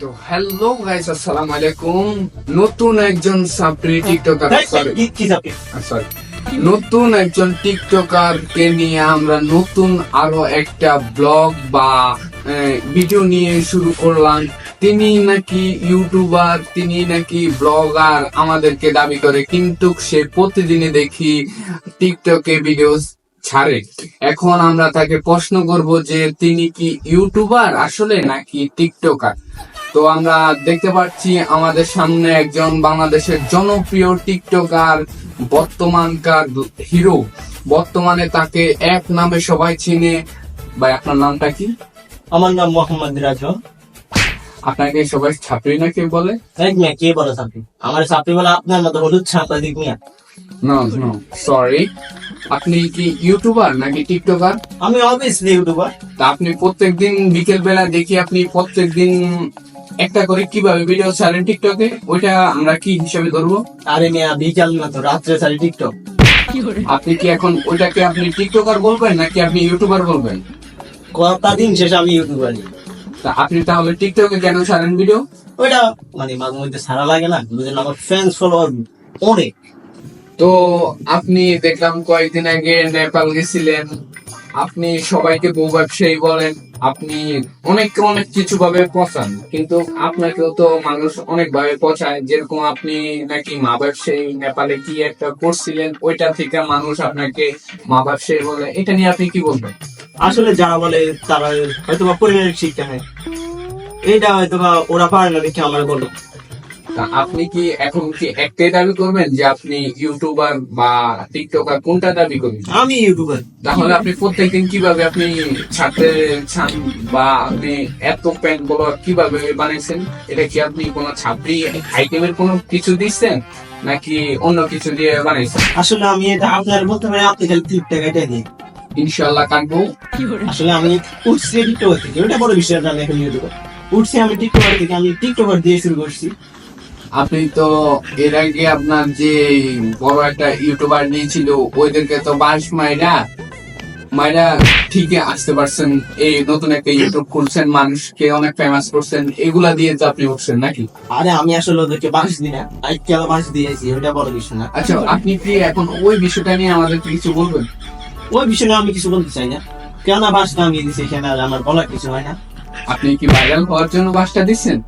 তো hello guys আসসালামু আলাইকুম। নতুন একজন সাপ্রি টিকটকার সরি নতুন একজন টিকটকার কে নিয়ে আমরা নতুন আরও একটা ব্লগ বা ভিডিও নিয়ে শুরু করলাম। তিনি নাকি ইউটিউবার তিনি নাকি ব্লগার আমাদেরকে দাবি করে কিন্তু সে প্রতিদিনই দেখি টিকটকে ভিডিও ছাড়ে। এখন আমরা তাকে প্রশ্ন করব যে তিনি কি ইউটিউবার আসলে নাকি টিকটকার? তো আমরা দেখতে পাচ্ছি আমাদের সামনে একজন বাংলাদেশের জনপ্রিয় টিকটকার বর্তমানকার হিরো। বর্তমানে তাকে এক নামে সবাই চিনে। ভাই আপনার নামটা কি? আমার নাম মোহাম্মদ রাজু আপনাকে সবাই ছাত্রী নাকি বলে? এক মিয়া কে বলে চাপি আমার চাপি বলে আপনার মতো হলুদ ছাপা দিক মিয়া। নো নো সরি আপনি কি ইউটিউবার নাকি টিকটকার আমি অবভিয়াসলি ইউটিউবার তা আপনি প্রত্যেকদিন বিকেল বেলা দেখি আপনি প্রত্যেকদিন একটা করে কীভাবে ভিডিও ছাড়েন টিকটকে ওইটা আমরা কি হিসাবে ধরবো? আরে মিয়া বিকাল না তো রাত্রে সারি টিকটক আপনি কি এখন ওইটাকে আপনি টিকটকার বলবেন নাকি আপনি ইউটিউবার বলবেন? কটা দিন শেষে আমি ইউটিউবার তা আপনি তাহলে টিকটকে কেন ছাড়েন ভিডিও ওইটা মানে মাঝে মধ্যে সারা লাগে না বুঝলেন? আমার ফ্যান্স ফলোয়ার অনেক। তো আপনি দেখলাম কয়েকদিন আগে নেপাল গেছিলেন। আপনি সবাইকে বউ ব্যবসায়ী বলেন, আপনি অনেক অনেক কিছু ভাবে পচান, কিন্তু আপনাকেও তো মানুষ অনেক ভাবে পচায়। যেরকম আপনি নাকি মা ব্যবসায়ী নেপালে কি একটা করছিলেন, ওইটা থেকে মানুষ আপনাকে মা ব্যবসায়ী বলে। এটা নিয়ে আপনি কি বলবেন? আসলে যারা বলে, তারা হয়তো বা পরিবারের শিক্ষা নেই এইটা হয়তো বা ওরা পারে না দেখে আমার বলো। আপনি কি এখন কি একটাই দাবি করবেন যে আপনি ইউটিউবার বা টিকটকার কোনটা দাবি করবেন? আমি ইউটিউবার। তাহলে আপনি প্রত্যেকদিন কীভাবে আপনি ছাড়তে চান বা আপনি এত প্যান্টগুলো কীভাবে বানাইছেন? এটা কি আপনি কোন ছাপড়ি আইটেমের কোনো কিছু দিচ্ছেন নাকি অন্য কিছু দিয়ে বানাইছেন? আসলে আমি এটা আপনার বলতে পারি আপনি খালি ক্লিপটা কেটে দিন ইনশাল্লাহ কাটবো। আসলে আমি উঠছি টিকটকার থেকে ওটা বড় বিষয় না আমি এখন ইউটিউবার। উঠছি আমি টিকটকার থেকে আমি টিকটকার দিয়ে শুরু করছি। আপনি তো এর আগে আপনার যে বড় একটা ইউটিউবার নিয়েছিল ওইদেরকে তো বাস মাইরা মাইরা ঠিকই আসতে পারছেন। এই নতুন একটা ইউটিউব খুলছেন মানুষকে অনেক ফেমাস করছেন এগুলা দিয়ে তো আপনি উঠছেন নাকি? আরে আমি আসলে ওদেরকে বাস দিই না আজকে বাস দিয়েছি ওটা বড় বিষয় না। আচ্ছা আপনি কি এখন ওই বিষয়টা নিয়ে আমাদেরকে কিছু বলবেন? ওই বিষয়ে নিয়ে আমি কিছু বলতে চাই না। কেন বাসটা আমি দিছি আর আমার বলার কিছু হয় না? আপনি কি ভাইরাল হওয়ার জন্য বাসটা দিচ্ছেন?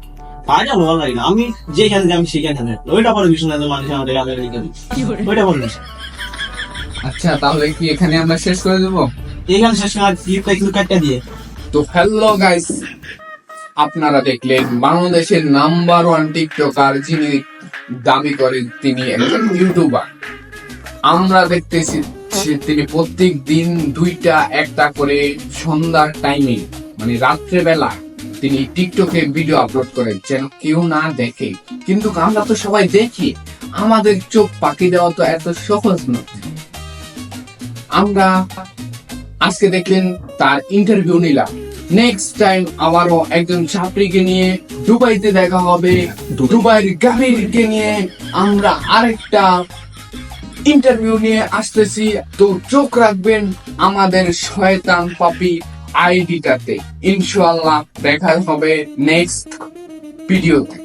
ভাইরাল হওয়ার লাগে না। আমি যেখানে যাই আমি সেখানে থাকি। ওইটা বড় বিষয় না যে মানুষ আমাদের আগে ওইটা বড় বিষয় আচ্ছা তাহলে কি এখানে আমরা শেষ করে দেবো? এখানে শেষ করে ক্লিপটা একটু কাটটা দিয়ে। তো হ্যালো গাইস আপনারা দেখলেন বাংলাদেশের নাম্বার ওয়ান টিকটকার যিনি দাবি করেন তিনি একজন ইউটিউবার। আমরা দেখতেছি তিনি প্রত্যেক দিন দুইটা একটা করে সন্ধ্যার টাইমে মানে রাত্রে বেলা তিনি টিকটকে ভিডিও আপলোড করেন, যেন কেউ না দেখে। কিন্তু আমরা তো সবাই দেখি, আমাদের চোখ পাকি দেওয়া তো এত সহজ নয়। আমরা আজকে দেখলেন তার ইন্টারভিউ নিলাম। নেক্সট টাইম আবারও একজন ছাত্রীকে নিয়ে দুবাইতে দেখা হবে। দুবাইয়ের গাড়িকে নিয়ে আমরা আরেকটা ইন্টারভিউ নিয়ে আসতেছি। তো চোখ রাখবেন আমাদের শয়তান পাপি আইডিটাতে ইনশাআল্লাহ দেখা হবে নেক্সট ভিডিওতে